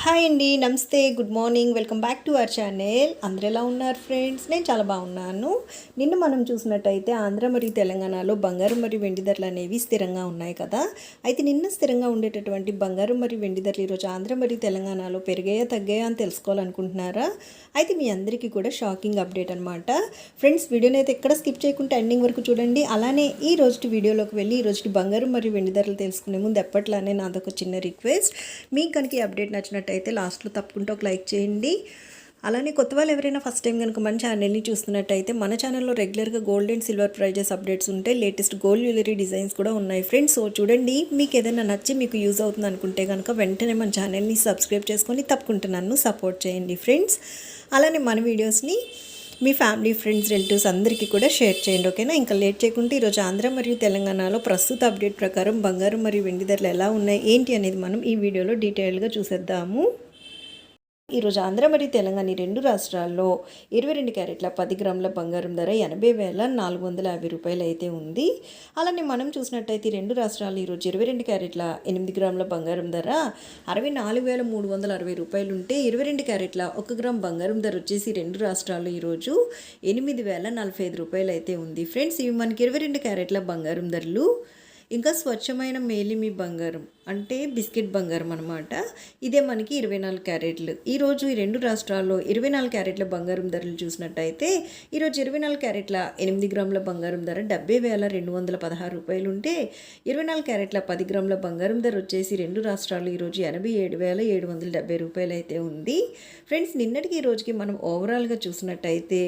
Hi అండి నమస్తే good morning welcome back to our channel. అందరు ఎలా ఉన్నారు ఫ్రెండ్స్? నేను చాలా బాగున్నాను. నిన్న మనం చూసినట్టయితే ఆంధ్ర మరియు తెలంగాణలో బంగారం మరియు వెండి ధరలు అనేవి స్థిరంగా ఉన్నాయి కదా. అయితే నిన్న స్థిరంగా ఉండేటటువంటి బంగారం మరియు వెండి ధరలు ఈరోజు ఆంధ్ర మరియు తెలంగాణలో పెరిగాయా తగ్గాయా అని తెలుసుకోవాలనుకుంటున్నారా? అయితే మీ అందరికీ కూడా షాకింగ్ అప్డేట్ అనమాట ఫ్రెండ్స్ వీడియోని అయితే ఎక్కడ స్కిప్ చేయకుండా ఎండింగ్ వరకు చూడండి. అలానే ఈ రోజు వీడియోలోకి వెళ్ళి ఈ రోజు బంగారం మరియు వెండి ధరలు తెలుసుకునే ముందు ఎప్పట్లానే నాదొక చిన్న రిక్వెస్ట్. మీకు కనుక ఈ అప్డేట్ నచ్చినట్టయితే లాస్ట్లో తప్పకుండా ఒక లైక్ చేయండి. అలానే కొత్త వాళ్ళు ఎవరైనా ఫస్ట్ టైం కనుక మన ఛానల్ని చూస్తున్నట్టయితే మన ఛానల్లో రెగ్యులర్గా gold and silver prices updates ఉంటాయి లేటెస్ట్ గోల్డ్ జ్యువెలరీ డిజైన్స్ కూడా ఉన్నాయి ఫ్రెండ్స్. సో చూడండి మీకు ఏదైనా నచ్చి మీకు యూజ్ అవుతుంది అనుకుంటే కనుక వెంటనే మన ఛానల్ని సబ్స్క్రైబ్ చేసుకొని తప్పకుండా నన్ను సపోర్ట్ చేయండి ఫ్రెండ్స్. అలానే మన వీడియోస్ని మీ ఫ్యామిలీ ఫ్రెండ్స్ రిలేటివ్స్ అందరికీ కూడా షేర్ చేయండి ఓకేనా? ఇంకా లేట్ చేయకుంటే ఈరోజు ఆంధ్ర మరియు తెలంగాణలో ప్రస్తుత అప్డేట్ ప్రకారం బంగారం మరియు వెండి ధరలు ఎలా ఉన్నాయి ఏంటి అనేది మనం ఈ వీడియోలో డీటెయిల్గా చూసేద్దాము. ఈరోజు ఆంధ్ర మరియు తెలంగాణ రెండు రాష్ట్రాల్లో ఇరవై రెండు క్యారెట్ల పది గ్రాముల బంగారం ధర ఎనభై వేల నాలుగు వందల యాభై రూపాయలు అయితే ఉంది. అలానే మనం చూసినట్టయితే రెండు రాష్ట్రాలు ఈరోజు ఇరవై రెండు క్యారెట్ల ఎనిమిది గ్రాముల బంగారం ధర అరవై నాలుగు వేల మూడు వందల అరవై రూపాయలు ఉంటే ఇరవై రెండు క్యారెట్ల ఒక గ్రామ్ బంగారం ధర వచ్చేసి రెండు రాష్ట్రాలు ఈరోజు ఎనిమిది వేల నలభై ఐదు రూపాయలు అయితే ఉంది. ఫ్రెండ్స్ ఇవి మనకి ఇరవై రెండు క్యారెట్ల బంగారం ధరలు. ఇంకా స్వచ్ఛమైన మేలిమి బంగారం. అంటే బిస్కెట్ బంగారం అనమాట ఇదే మనకి ఇరవై నాలుగు క్యారెట్లు. ఈరోజు ఈ రెండు రాష్ట్రాల్లో ఇరవై నాలుగు క్యారెట్ల బంగారం ధరలు చూసినట్టయితే ఈరోజు ఇరవై నాలుగు క్యారెట్ల ఎనిమిది గ్రాముల బంగారం ధర డెబ్బై వేల రెండు వందల పదహారు రూపాయలు ఉంటే ఇరవై నాలుగు క్యారెట్ల పది గ్రాముల బంగారం ధర వచ్చేసి రెండు రాష్ట్రాలు ఈరోజు ఎనభై ఏడు వేల ఏడు వందల డెబ్బై రూపాయలు అయితే ఉంది. ఫ్రెండ్స్ నిన్నటికి ఈ రోజుకి మనం ఓవరాల్గా చూసినట్టయితే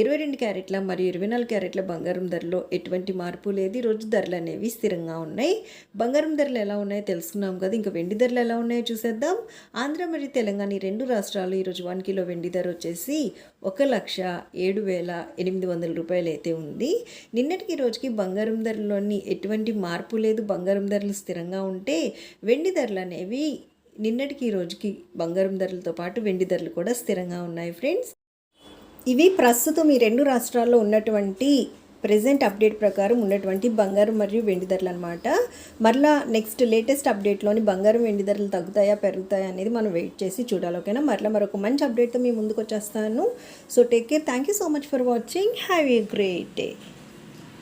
ఇరవై రెండు క్యారెట్ల మరియు ఇరవై నాలుగు క్యారెట్ల బంగారం ధరలో ఎటువంటి మార్పు లేదు. ఈరోజు ధరలు అనేవి స్థిరంగా ఉన్నాయి. బంగారం ధరలు ఎలా ఉన్నాయో తెలుసుకున్నాం కదా. ఇంకా వెండి ధరలు ఎలా ఉన్నాయో చూసేద్దాం. ఆంధ్ర మరియు తెలంగాణ ఈ రెండు రాష్ట్రాలు ఈరోజు వన్ కిలో వెండి ధర వచ్చేసి ఒక లక్ష ఏడు వేల ఎనిమిది వందల రూపాయలు అయితే ఉంది. నిన్నటికి రోజుకి బంగారం ధరలోని ఎటువంటి మార్పు లేదు. బంగారం ధరలు స్థిరంగా ఉంటే వెండి ధరలు అనేవి నిన్నటికి ఈ రోజుకి బంగారం ధరలతో పాటు వెండి ధరలు కూడా స్థిరంగా ఉన్నాయి ఫ్రెండ్స్. ఇవి ప్రస్తుతం ఈ రెండు రాష్ట్రాల్లో ఉన్నటువంటి ప్రజెంట్ అప్డేట్ ప్రకారం ఉన్నటువంటి బంగారం మరియు వెండి ధరలు అనమాట మరలా నెక్స్ట్ లేటెస్ట్ అప్డేట్లోని బంగారం వెండి ధరలు తగ్గుతాయా పెరుగుతాయా అనేది మనం వెయిట్ చేసి చూడాలి ఓకేనా? మరలా మరొక మంచి అప్డేట్తో మీ ముందుకు వచ్చేస్తాను. So take care thank you so much for watching have a great day